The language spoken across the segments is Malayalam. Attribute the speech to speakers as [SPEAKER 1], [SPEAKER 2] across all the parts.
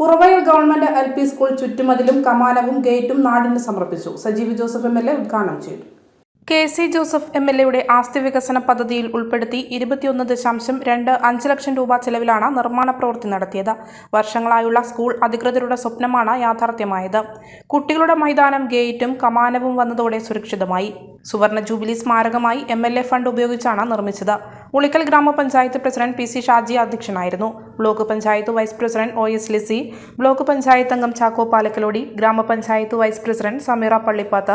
[SPEAKER 1] Puravayal government L P school ചുറ്റുമതിലും കമാനവും ഗേറ്റും നാടിന് സമർപ്പിച്ചു. Sajeev Joseph M L A ഉദ്ഘാടനം ചെയ്തു. K C Joseph M L എയുടെ ആസ്തി വികസന പദ്ധതിയിൽ ഉൾപ്പെടുത്തി ഇരുപത്തിയൊന്ന് ദശാംശം രണ്ട് അഞ്ച് ലക്ഷം രൂപ ചെലവിലാണ് നിർമ്മാണ പ്രവൃത്തി നടത്തിയത്. വർഷങ്ങളായുള്ള സ്കൂൾ അധികൃതരുടെ സ്വപ്നമാണ് യാഥാർത്ഥ്യമായത്. കുട്ടികളുടെ മൈതാനം ഗേറ്റും കമാനവും വന്നതോടെ സുരക്ഷിതമായി. സുവർണ ജൂബിലി സ്മാരകമായി എ ഫണ്ട് ഉപയോഗിച്ചാണ് നിർമ്മിച്ചത്. ഉളിക്കൽ ഗ്രാമപഞ്ചായത്ത് പ്രസിഡന്റ് പി സി ഷാജി അധ്യക്ഷനായിരുന്നു. Block panchayat vice president O S Lissy block panchayat അംഗം ചാക്കോ പാലക്കലോടി ഗ്രാമപഞ്ചായത്ത് vice president Sameera Pallipatha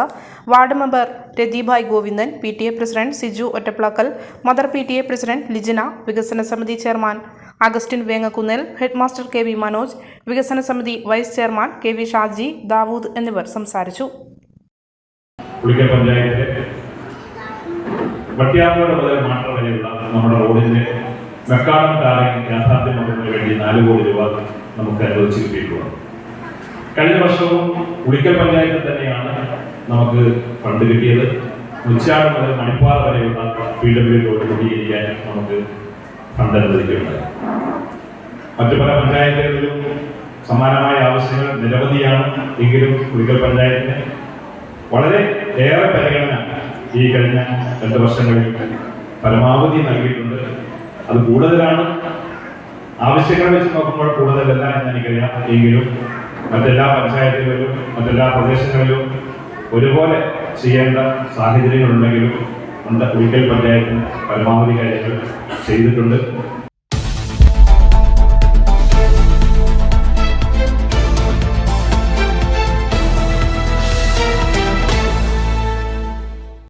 [SPEAKER 1] ward member Ratheebhai Govindan P T A president Siju Ottaplackal mother P T A president Lijina വികസന സമിതി chairman Augustine Vengakunnel headmaster K V Manoj വികസന സമിതി vice chairman K V Shaji Dawood എന്നിവർ സംസാരിച്ചു.
[SPEAKER 2] വട്ടിയാമ്പുഴ മുതൽ മാത്രം വരെയുള്ള നമ്മുടെ റോഡിന്റെ മെക്കാടം ടാറിംഗ് യാഥാർത്ഥ്യമാക്കുന്നതിന് വേണ്ടി നാല് കോടി രൂപ നമുക്ക് അനുവദിച്ച് കിട്ടിയിട്ടുള്ളത് കഴിഞ്ഞ വർഷവും ഉളിക്കൽ പഞ്ചായത്തിൽ തന്നെയാണ് നമുക്ക് ഫണ്ട് കിട്ടിയത്. ഉച്ചാട് മുതൽ മണിപ്പാറ വരെയുള്ള പി ഡബ്ല്യു റോഡ് രൂപീകരിക്കാൻ നമുക്ക് ഫണ്ട് അനുവദിക്കുന്നുണ്ട് മറ്റു പല പഞ്ചായത്തുകളിലും സമാനമായ ആവശ്യങ്ങൾ നിരവധിയാണ് എങ്കിലും ഉളിക്കൽ പഞ്ചായത്തിന് വളരെ ഏറെ പരിഗണന ഈ കഴിഞ്ഞ രണ്ട് വർഷങ്ങളിൽ പരമാവധി നൽകിയിട്ടുണ്ട്. അത് കൂടുതലാണ്. ആവശ്യങ്ങൾ വെച്ച് നോക്കുമ്പോൾ കൂടുതലല്ല എന്ന് എനിക്കറിയാം. എങ്കിലും മറ്റെല്ലാ പഞ്ചായത്തുകളിലും മറ്റെല്ലാ പ്രദേശങ്ങളിലും ഒരുപോലെ ചെയ്യേണ്ട സാഹചര്യങ്ങളുണ്ടെങ്കിലും നമ്മുടെ ഒരിക്കൽ പഞ്ചായത്തിന് പരമാവധി കാര്യങ്ങൾ ചെയ്തിട്ടുണ്ട്.